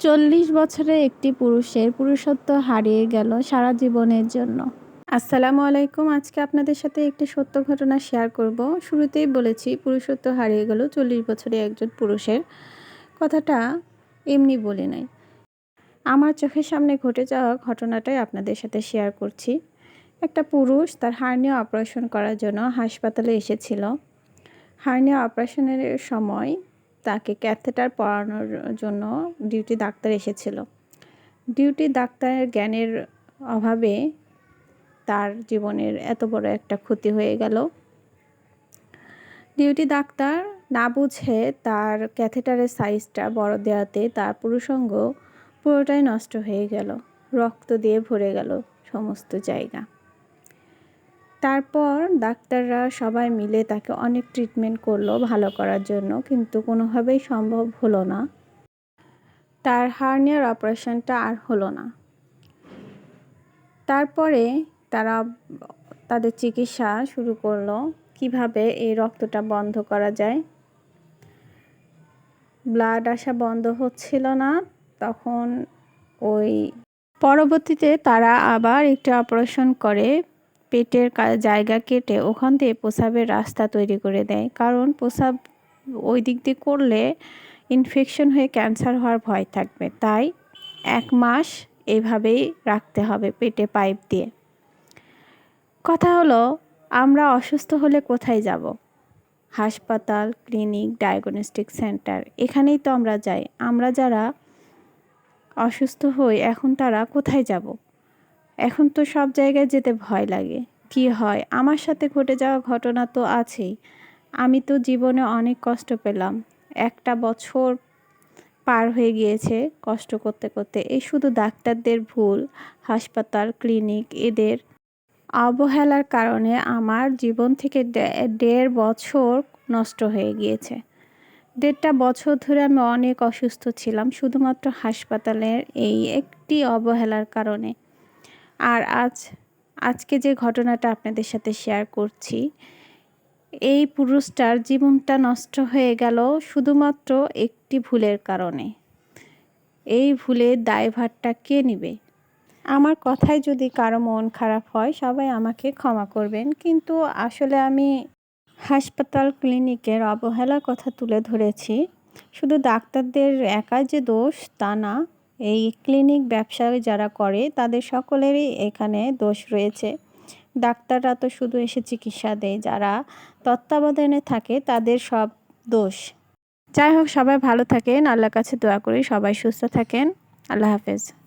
চল্লিশ বছরে একটি পুরুষের পুরুষত্ব হারিয়ে গেল সারা জীবনের জন্য। আসসালামু আলাইকুম। আজকে আপনাদের সাথে একটি সত্য ঘটনা শেয়ার করব। শুরুতেই বলেছি, পুরুষত্ব হারিয়ে গেল চল্লিশ বছরে একজন পুরুষের। কথাটা এমনি বলে নাই। আমার চোখের সামনে ঘটে যাওয়া ঘটনাটাই আপনাদের সাথে শেয়ার করছি। একটা পুরুষ তার হার্নিয়া অপারেশন করার জন্য হাসপাতালে এসেছিল। হার্নিয়া অপারেশনের সময় তাকে ক্যাথেটার পড়ানোর জন্য ডিউটি ডাক্তার এসেছিল। ডিউটি ডাক্তারের জ্ঞানের অভাবে তার জীবনের এত বড় একটা ক্ষতি হয়ে গেল। ডিউটি ডাক্তার না বুঝে তার ক্যাথেটারের সাইজটা বড় দেওয়াতে তার পুরুষঙ্গ পুরোটাই নষ্ট হয়ে গেল। রক্ত দিয়ে ভরে গেল সমস্ত জায়গা। তারপর ডাক্তাররা সবাই মিলে তাকে অনেক ট্রিটমেন্ট করল ভালো করার জন্য, কিন্তু কোনোভাবেই সম্ভব হলো না। তার হার্নিয়ার অপারেশনটা আর হলো না। তারপরে তারা তাদের চিকিৎসা শুরু করল। কীভাবে এই রক্তটা বন্ধ করা যায়? ব্লাড আসা বন্ধ হচ্ছিল না, তখন ওই পরবর্তীতে তারা আবার একটি অপারেশন করে। পেটের জায়গা কেটে ওখান থেকে প্রসাবের রাস্তা তৈরি করে দেয়। কারণ প্রসাব ওই দিক দিয়ে করলে ইনফেকশন হয়ে ক্যান্সার হওয়ার ভয় থাকবে। তাই এক মাস এভাবেই রাখতে হবে পেটে পাইপ দিয়ে। কথা হলো, আমরা অসুস্থ হলে কোথায় যাব? হাসপাতাল, ক্লিনিক ডায়াগনস্টিক সেন্টার এখানেই তো আমরা যাই। আমরা যারা অসুস্থ হই, এখন তারা কোথায় যাব? এখন তো সব জায়গায় যেতে ভয় লাগে। কি হয়? আমার সাথে ঘটে যাওয়া ঘটনা তো আছেই। আমি তো জীবনে অনেক কষ্ট পেলাম। একটা বছর পার হয়ে গিয়েছে কষ্ট করতে করতে। এই শুধু ডাক্তারদের ভুল, হাসপাতাল, ক্লিনিক, এদের অবহেলার কারণে আমার জীবন থেকে দেড় বছর নষ্ট হয়ে গিয়েছে। দেড়টা বছর ধরে আমি অনেক অসুস্থ ছিলাম, শুধুমাত্র হাসপাতালের এই একটি অবহেলার কারণে। আর আজ, আজকে যে ঘটনাটা আপনাদের সাথে শেয়ার করছি, এই পুরুষটার জীবনটা নষ্ট হয়ে গেল শুধুমাত্র একটি ভুলের কারণে। এই ভুলের দায়ভারটা কে নেবে? আমার কথায় যদি কারও মন খারাপ হয়, সবাই আমাকে ক্ষমা করবেন, কিন্তু আসলে আমি হাসপাতাল ক্লিনিকের অবহেলার কথা তুলে ধরেছি। শুধু ডাক্তারদের একা যে দোষ, তা না। এই ক্লিনিক ব্যবসা যারা করে, তাদের সকলেরই এখানে দোষ রয়েছে। ডাক্তাররা তো শুধু এসে চিকিৎসা দেয়, যারা তত্ত্বাবধানে থাকে তাদের সব দোষ। যাই হোক, সবাই ভালো থাকেন। আল্লাহর কাছে দোয়া করি সবাই সুস্থ থাকেন। আল্লাহ হাফেজ।